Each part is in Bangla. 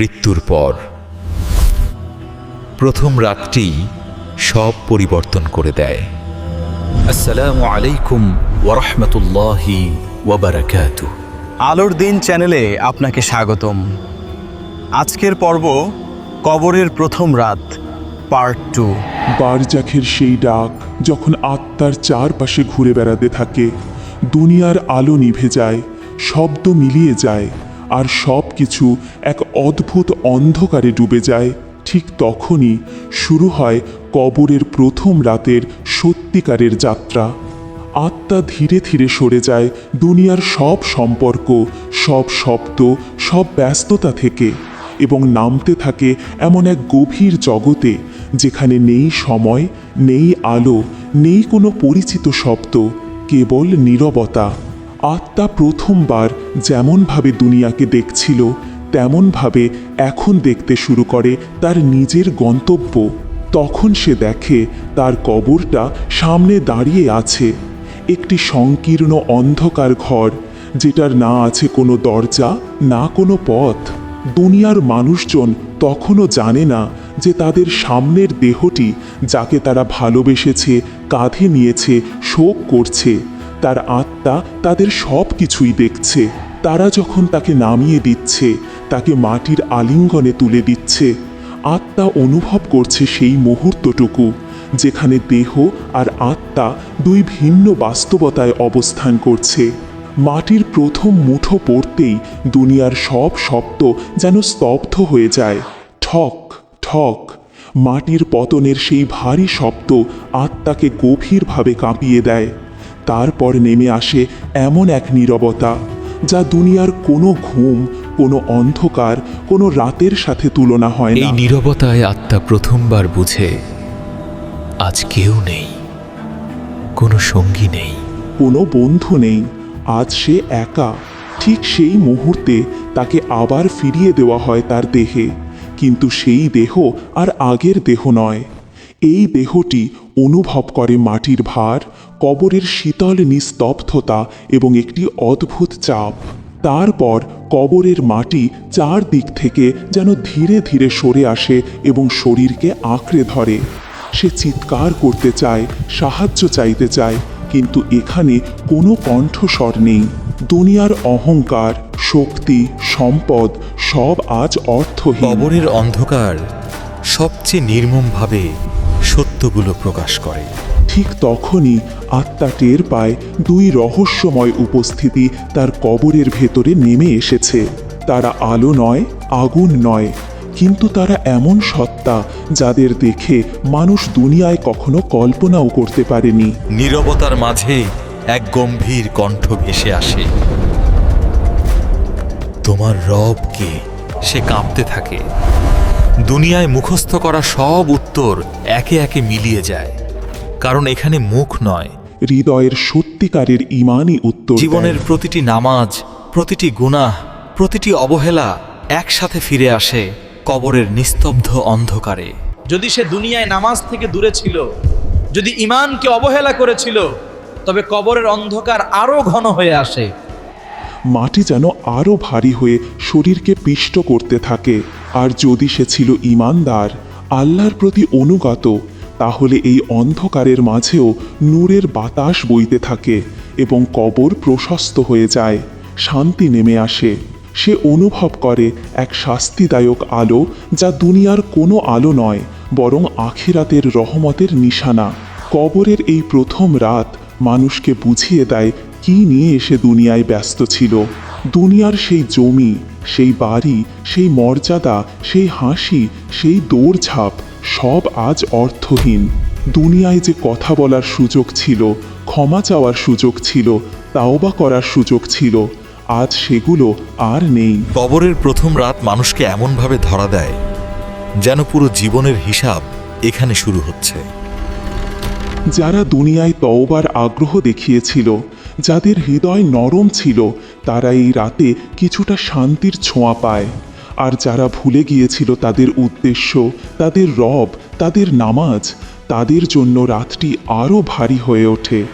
মৃত্যুর পর প্রথম রাতটি সব পরিবর্তন করে দেয়। আসসালামু আলাইকুম ওরহমতুল্লাহি ওবরাকাতু আলোর দিন চ্যানেলে আপনাকে স্বাগতম। আজকের পর্ব কবরের প্রথম রাত পার্ট টু বারজাখের সেই ডাক যখন আত্মার চারপাশে ঘুরে বেড়াতে থাকে দুনিয়ার আলো নিভে যায় শব্দ মিলিয়ে যায় আর সব কিছু এক অদ্ভুত অন্ধকারে ডুবে যায়। ঠিক তখনই শুরু হয় কবরের প্রথম রাতের সত্যিকারের যাত্রা। আত্মা ধীরে ধীরে সরে যায় দুনিয়ার সব সম্পর্ক, সব শব্দ, সব ব্যস্ততা থেকে এবং নামতে থাকে এমন এক গভীর জগতে যেখানে নেই সময়, নেই আলো, নেই কোনো পরিচিত শব্দ, কেবল নীরবতা। আত্মা প্রথমবার যেমনভাবে দুনিয়াকে দেখছিল, তেমনভাবে এখন দেখতে শুরু করে তার নিজের গন্তব্য। তখন সে দেখে তার কবরটা সামনে দাঁড়িয়ে আছে, একটি সংকীর্ণ অন্ধকার ঘর, যেটার না আছে কোনো দরজা, না কোনো পথ। দুনিয়ার মানুষজন তখনও জানে না যে তাদের সামনের দেহটি, যাকে তারা ভালোবেসেছে, কাঁধে নিয়েছে, শোক করছে। তার আত্মা তাদের সব কিছুই দেখছে। তারা যখন তাকে নামিয়ে দিচ্ছে, তাকে মাটির আলিঙ্গনে তুলে দিচ্ছে। আত্মা অনুভব করছে সেই মুহূর্তটুকু, যেখানে দেহ আর আত্মা দুই ভিন্ন বাস্তবতায় অবস্থান করছে। মাটির প্রথম মুঠো পড়তেই দুনিয়ার সব শব্দ যেন স্তব্ধ হয়ে যায়। ঠক ঠক, মাটির পতনের সেই ভারী শব্দ আত্মাকে গভীরভাবে কাঁপিয়ে দেয়। তারপর নেমে আসে এমন এক নীরবতা যা দুনিয়ার কোনো ঘুম কোনো অন্ধকার কোনো রাতের সাথে তুলনা হয় এই নীরবতায় আত্মা প্রথমবার বুঝে আজ কেউ নেই কোনো সঙ্গী নেই। কোনো বন্ধু নেই আজ সে একা ঠিক সেই মুহূর্তে তাকে আবার ফিরিয়ে দেওয়া হয় তার দেহে কিন্তু সেই দেহ আর আগের দেহ নয়। এই দেহটি অনুভব করে মাটির ভার, কবরের শীতল নিস্তব্ধতা এবং একটি অদ্ভুত চাপ। তারপর কবরের মাটি চারদিক থেকে যেন ধীরে ধীরে সরে আসে এবং শরীরকে আঁকড়ে ধরে। সে চিৎকার করতে চায়, সাহায্য চাইতে চায়, কিন্তু এখানে কোনো কণ্ঠস্বর নেই। দুনিয়ার অহংকার, শক্তি, সম্পদ সব আজ অর্থহীন। কবরের অন্ধকার সবচেয়ে নির্মমভাবে সত্যগুলো প্রকাশ করে। ঠিক তখনই আত্মা টের পায় দুই রহস্যময় উপস্থিতি তার কবরের ভেতরে নেমে এসেছে। তারা আলো নয় আগুন নয় কিন্তু তারা এমন সত্তা যাদের দেখে মানুষ দুনিয়ায় কখনো কল্পনাও করতে পারেনি। নীরবতার মাঝে এক গম্ভীর কণ্ঠ ভেসে আসে। তোমার রব কে? সে কাঁপতে থাকে। দুনিয়ায় মুখস্থ করা সব উত্তর একে একে মিলিয়ে যায়। কারণ এখানে মুখ নয়। হৃদয়ের সত্যিকারের ইমানই উত্তর জীবনের প্রতিটি নামাজ প্রতিটি গুনাহ প্রতিটি অবহেলা একসাথে ফিরে আসে কবরের নিস্তব্ধ অন্ধকারে। যদি সে দুনিয়ায় নামাজ থেকে দূরে ছিল যদি ইমানকে অবহেলা করেছিল তবে কবরের অন্ধকার আরও ঘন হয়ে আসে। মাটি যেন আরও ভারী হয়ে শরীরকে পিষ্ট করতে থাকে। আর যদি সে ছিল ইমানদার, আল্লাহর প্রতি অনুগত, তাহলে এই অন্ধকারের মাঝেও নূরের বাতাস বইতে থাকে এবং কবর প্রশস্ত হয়ে যায়, শান্তি নেমে আসে। সে অনুভব করে এক শাস্তিদায়ক আলো যা দুনিয়ার কোনো আলো নয়, বরং আখিরাতের রহমতের নিশানা। কবরের এই প্রথম রাত মানুষকে বুঝিয়ে দেয় কি নিয়ে এসে দুনিয়ায় ব্যস্ত ছিল? দুনিয়ার সেই জমি সেই বাড়ি সেই মর্যাদা সেই হাসি সেই দৌড়ঝাঁপ সব আজ অর্থহীন। দুনিয়ায় যে কথা বলার সুযোগ ছিল ক্ষমা চাওয়ার সুযোগ ছিল তাওবা করার সুযোগ ছিল আজ সেগুলো আর নেই। কবরের প্রথম রাত মানুষকে এমনভাবে ধরা দেয় যেন পুরো জীবনের হিসাব এখানে শুরু হচ্ছে। যারা দুনিয়ায় তওবার আগ্রহ দেখিয়েছিল যাদের হৃদয় নরম ছিল, তারা এই রাতে কিছুটা শান্তির ছোঁয়া পায়। আর যারা ভুলে গিয়েছিল তাদের উদ্দেশ্য, তাদের রব, তাদের নামাজ, তাদের জন্য রাতটি আরও ভারী হয়ে ওঠে।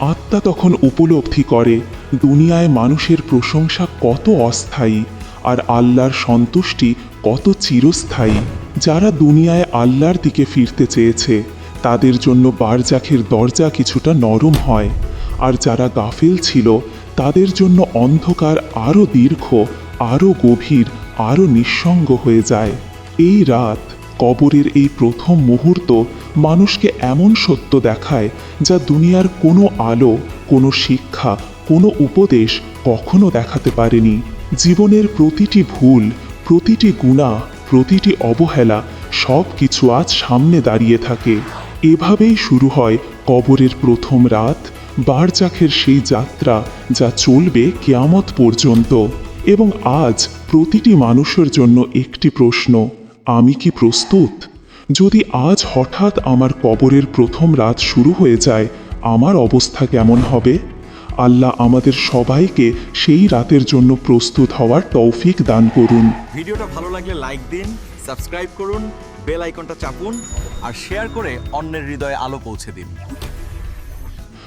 আত্মা তখন উপলব্ধি করে, দুনিয়ায় মানুষের প্রশংসা কত অস্থায়ী, আর আল্লাহর সন্তুষ্টি কত চিরস্থায়ী। যারা দুনিয়ায় আল্লাহর দিকে ফিরতে চেয়েছে, তাদের জন্য বারজাখের দরজা কিছুটা নরম হয়। আর যারা গাফিল ছিল, তাদের জন্য অন্ধকার আরও দীর্ঘ আরও গভীর আরও নিঃসঙ্গ হয়ে যায়। এই রাত, কবরের এই প্রথম মুহূর্ত মানুষকে এমন সত্য দেখায় যা দুনিয়ার কোনো আলো, কোনো শিক্ষা, কোনো উপদেশ কখনো দেখাতে পারেনি। জীবনের প্রতিটি ভুল, প্রতিটি গুণা, প্রতিটি অবহেলা সব কিছু আজ সামনে দাঁড়িয়ে থাকে। এভাবেই শুরু হয় কবরের প্রথম রাত। বারজাখের সেই যাত্রা যা চলবে কেয়ামত পর্যন্ত। এবং আজ প্রতিটি মানুষের জন্য একটি প্রশ্ন, আমি কি প্রস্তুত? যদি আজ হঠাৎ আমার কবরের প্রথম রাত শুরু হয়ে যায়, আমার অবস্থা কেমন হবে? আল্লাহ আমাদের সবাইকে সেই রাতের জন্য প্রস্তুত হওয়ার তৌফিক দান করুন। ভিডিওটা ভালো লাগলে লাইক দিন, সাবস্ক্রাইব করুন, বেল আইকনটা চাপুন, আর শেয়ার করে অন্যের হৃদয়ে আলো পৌঁছে দিন।